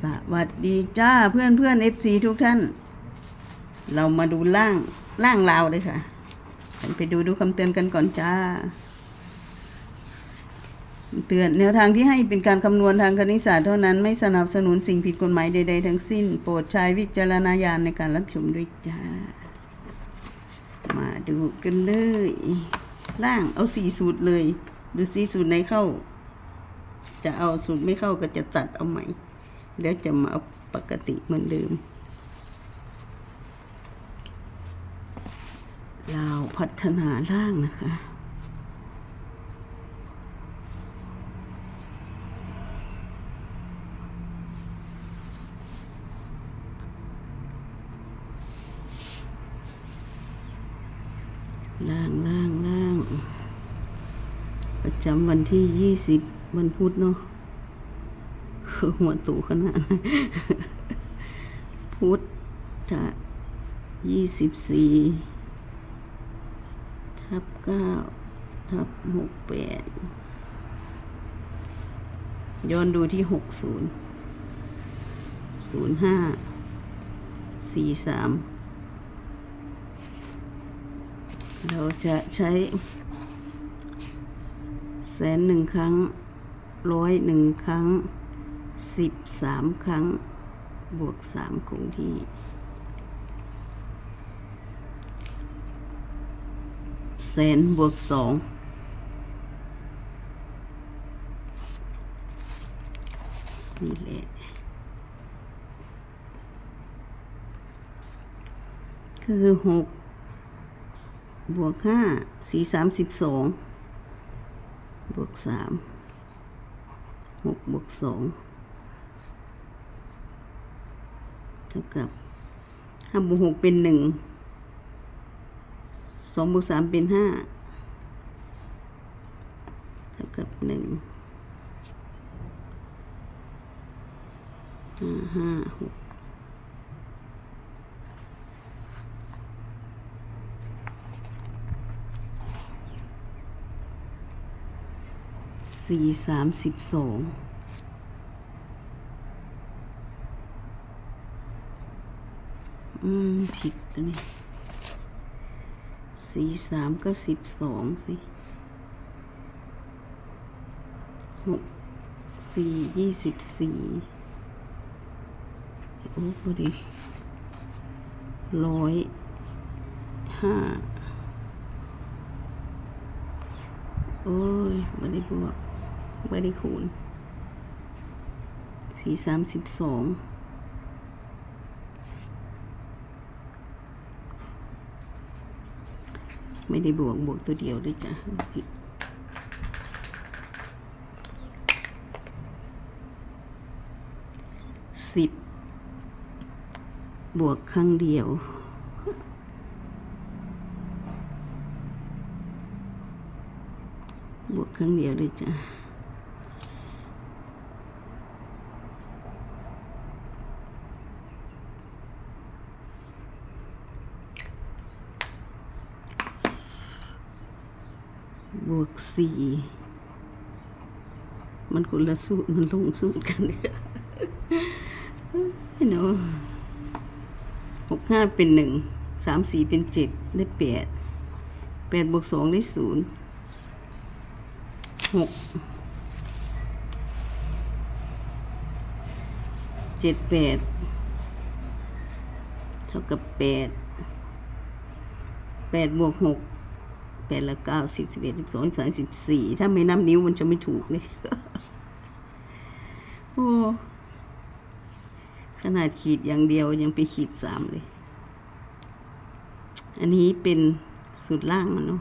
สวัสดีจ้าเพื่อนเพื่อนเอฟซีทุกท่าน เรามาดูล่างล่างลาวเลยค่ะ ไปดูดูคำเตือนกันก่อนจ้า เตือนแนวทางที่ให้เป็นการคำนวณทางคณิตศาสตร์เท่านั้นไม่สนับสนุนสิ่งผิดกฎหมายใด ๆ ทั้งสิ้น โปรดใช้วิจารณญาณในการรับชมด้วยจ้า มาดูกันเลย ล่างเอาสี่สูตรเลย ดูสี่สูตรไหนเข้า จะเอาสูตรไม่เข้าก็จะตัดเอาใหม่ แล้วจะมาเอาปกติเหมือนเดิมเราพัฒนาร่างนะคะล่างล่างล่าง ประจำวันที่ยี่สิบวันพุธเนาะ หัวตูขนาดพุทธจะยี่สิบสี่ทับเก้าทับหกแปดย้อนดูที่หกศูนย์ศูนย์ห้าสี่สามเราจะใช้ แสนหนึ่งครั้งร้อยหนึ่งครั้ง สิบสามครั้งบวกสามคงที่ แสนบวกสองนี่แหละคือหกบวกห้าสี่สามสิบสองบวกสามหกบวกสอง เท่ากับห้าบวกหกเป็นหนึ่งสองบวกสามเป็นห้าเท่ากับหนึ่งห้าห้าหกสี่สามสิบสอง อืม ผิดตัวนี้ สี่สามก็สิบสองสิหกสี่ยี่สิบสี่โอ้พอดีร้อยห้าโอ้ยไม่ได้บวกไม่ได้คูณสี่สามสิบสอง ไม่ได้บวกบวกตัวเดียวด้วยจ้ะสิบบวกครั้งเดียวบวกครั้งเดียวด้วยจ้ะ บวกสี่มันคนละสูตรมันลงสูตรกันเลยเนาะหกห้าเป็นหนึ่งสามสี่เป็นเจ็ดได้แปดแปดบวกสองได้ศูนย์หกเจ็ดแปดเท่ากับแปดแปดบวกหก แปดละเก้าสิบสิบเอ็ดสิบสองสิบสามสิบสี่ถ้าไม่นับนิ้วมันจะไม่ถูกเลยโอ้ขนาดขีดอย่างเดียวยังไปขีดสามเลย อันนี้เป็นสูตรล่างมันเนาะ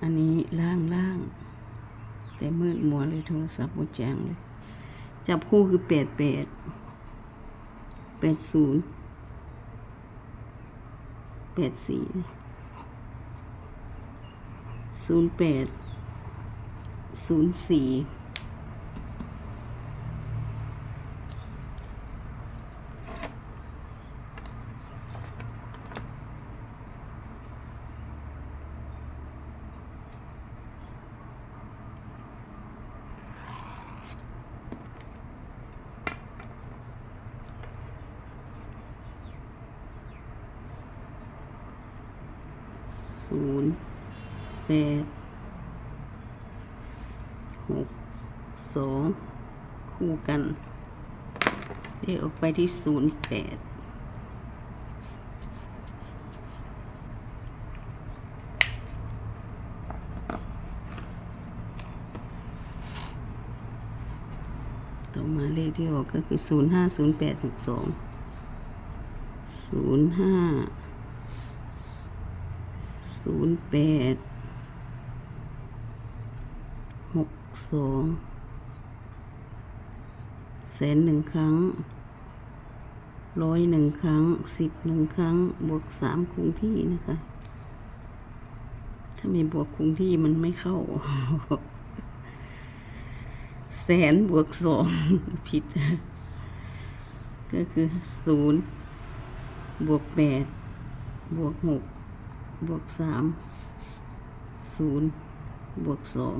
อันนี้ล่างล่าง แต่มืดมัวเลยโทรศัพท์มดแจงเลย จับคู่คือแปดแปด แปดศูนย์แปดสี่ศูนย์แปดศูนย์สี่ ศูนย์แปดหกสองคู่กันเลขออกไปที่ศูนย์แปดต่อมาเลขที่ออกก็คือศูนย์ห้าศูนย์แปดหกสอง ศูนย์แปดหกสองแสนหนึ่งครั้งร้อยหนึ่งครั้งสิบหนึ่งครั้ง บวกสามคงที่นะคะ ถ้าไม่บวกคงที่มันไม่เข้า แสนบวกสองผิด ก็คือศูนย์บวกแปดบวกหก บวกสามศูนย์บวกสอง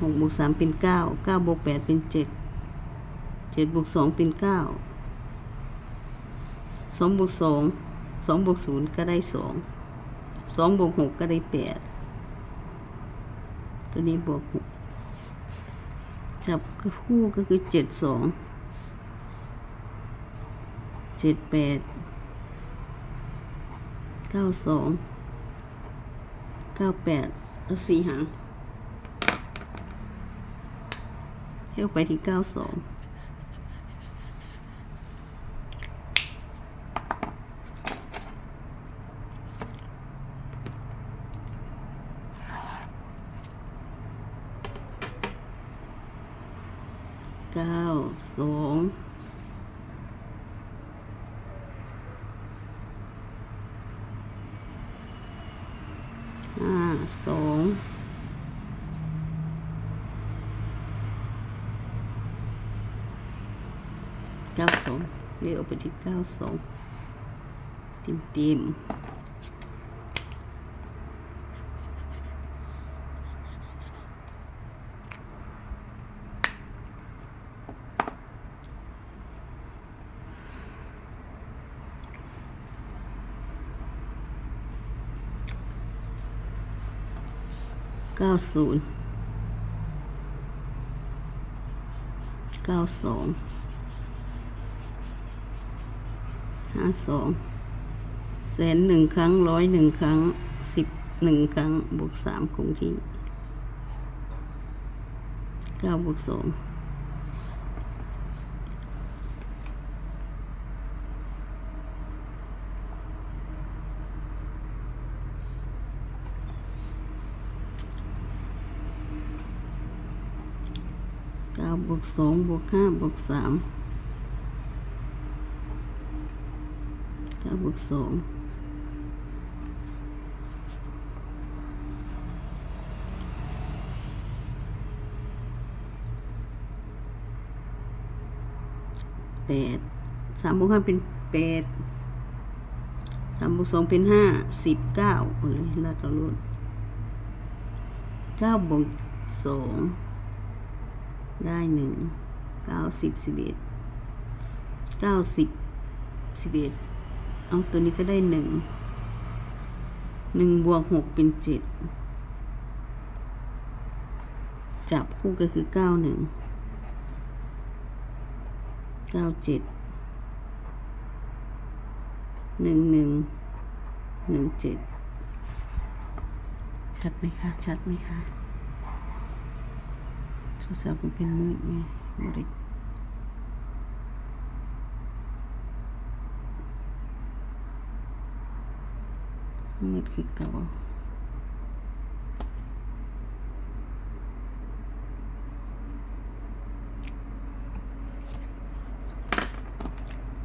หกบวกสามเป็นเก้าเก้าบวกแปดเป็นเจ็ดเจ็ดบวกสองเป็นเก้า สองบวกสองสองบวกศูนย์ก็ได้สองสองบวกหกก็ได้แปดตัวนี้บวกหกจับคู่ก็คือเจ็ดสองเจ็ดแปดเก้าสองเก้าแปดเอาสี่หางเที่ยวไปที่เก้าสอง เก้าสองห้าสองเก้าสองเรียกออกไปที่เก้าสองเต็มเต็ม เก้าศูนย์เก้าสองห้าสองแสนหนึ่งครั้งร้อยหนึ่งครั้งสิบหนึ่งครั้งบวกสามคงที่เก้าบวกสอง เก้าบวกสองบวกห้าบวกสามเก้าบวกสองแปดสามบวกห้าเป็นแปดสามบวกสองเป็นห้าสิบเก้าเอาเลยลาดเอาลุ่นเก้าบวกสอง ได้หนึ่งเก้าสิบสิบเอ็ดเก้าสิบสิบเอ็ดเอาตัวนี้ก็ได้หนึ่งหนึ่งบวกหกเป็นเจ็ดจับคู่ก็คือเก้าหนึ่งเก้าเจ็ดหนึ่งหนึ่งหนึ่งเจ็ดชัดไหมคะ ชัดไหมคะ รศัพท์มันเป็นมืดไงไม่ได้มืดคือเก่า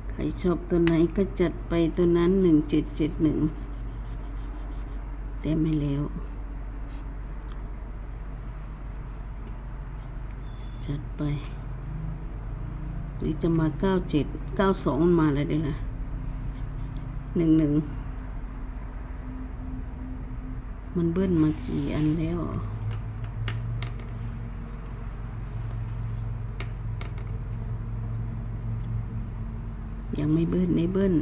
ใครชอบตัวไหนก็จัดไปตัวนั้นหนึ่งเจ็ดเจ็ดหนึ่งแต่ไม่แล้ว จัดไปหรือจะมาเก้าเจ็ดเก้าสองมันมาเลยได้ละหนึ่งหนึ่งมันเบิ้ลมากี่อันแล้วยังไม่เบิ้ลไม่เบิ้ล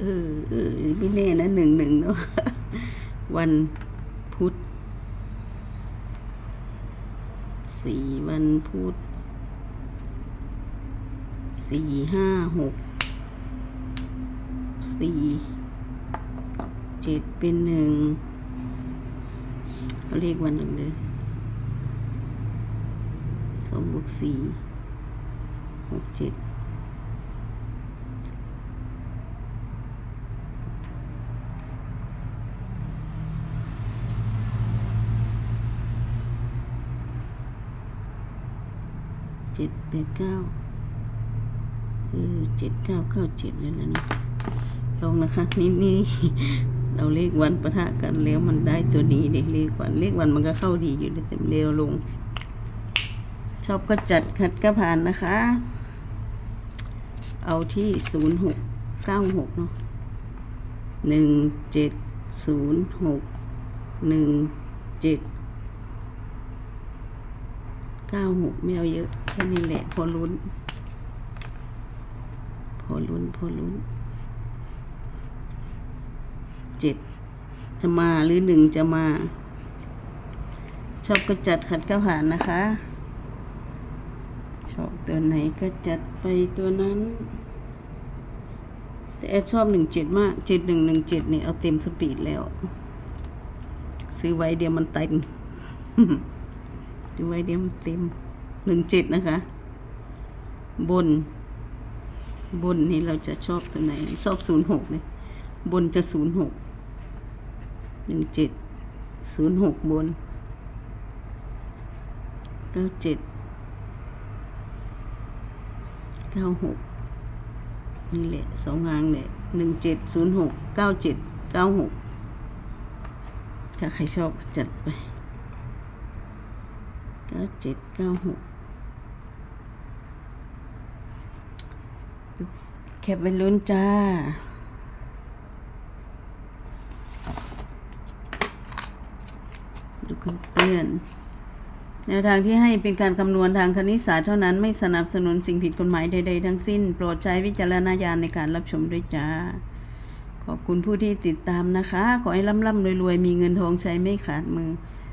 เออเออไม่แน่นะหนึ่งหนึ่งเนาะวันพุธ สี่วันพุธสี่ห้าหกสี่เจ็ดเป็นหนึ่งเขาเรียกวันหนึ่งเลยสองบวกสี่หกเจ็ด เจ็ดแปดเก้าเออเจ็ดเก้าเก้าเจ็ดนั่แหละเนาะลองนะคะนี่นี่เราเลขวันประทะกันแล้วมันได้ตัวนี้เด็กเลขวันเลขวันมันก็เข้าดีอยู่แต่เร็วลง ชอบก็จัดขัดก็ผ่านนะคะ เอาที่ศูนย์หกเก้าหกเนาะหนึ่งเจ็ดศูนย์หกหนึ่งเจ็ด เก้าหกไม่เอาเยอะแค่นี้แหละพอลุ้น พอลุ้นพอลุ้นเจ็ดจะมาหรือหนึ่งจะมา ชอบก็จัดขัดก็ผ่านนะคะ ชอบตัวไหนก็จัดไปตัวนั้น แต่แอดชอบหนึ่งเจ็ดมากเจ็ดหนึ่งหนึ่งเจ็ดเนี่ยเอาเต็มสปีดแล้ว ซื้อไว้เดียวมันเต็ม ดูไว้เดี๋ยวมันเต็มหนึ่งเจ็ดนะคะ บน บนนี่เราจะชอบตัวไหน ชอบศูนย์หกเลย บนจะศูนย์หกหนึ่งเจ็ดศูนย์หกบนเก้าเจ็ดเก้าหกนี่แหละสองงางเลยหนึ่งเจ็ดศูนย์หกเก้าเจ็ดเก้าหกถ้าใครชอบจัดไป เก้าเจ็ดเก้าหกแคปไว้ลุ้นจ้าดูคำเตือนแนวทางที่ให้เป็นการคำนวณทางคณิตศาสตร์เท่านั้นไม่สนับสนุนสิ่งผิดกฎหมายใดๆทั้งสิ้น โปรดใช้วิจารณญาณในการรับชมด้วยจ้า ขอบคุณผู้ที่ติดตามนะคะ ขอให้ร่ำๆรวยๆ มีเงินทองใช้ไม่ขาดมือ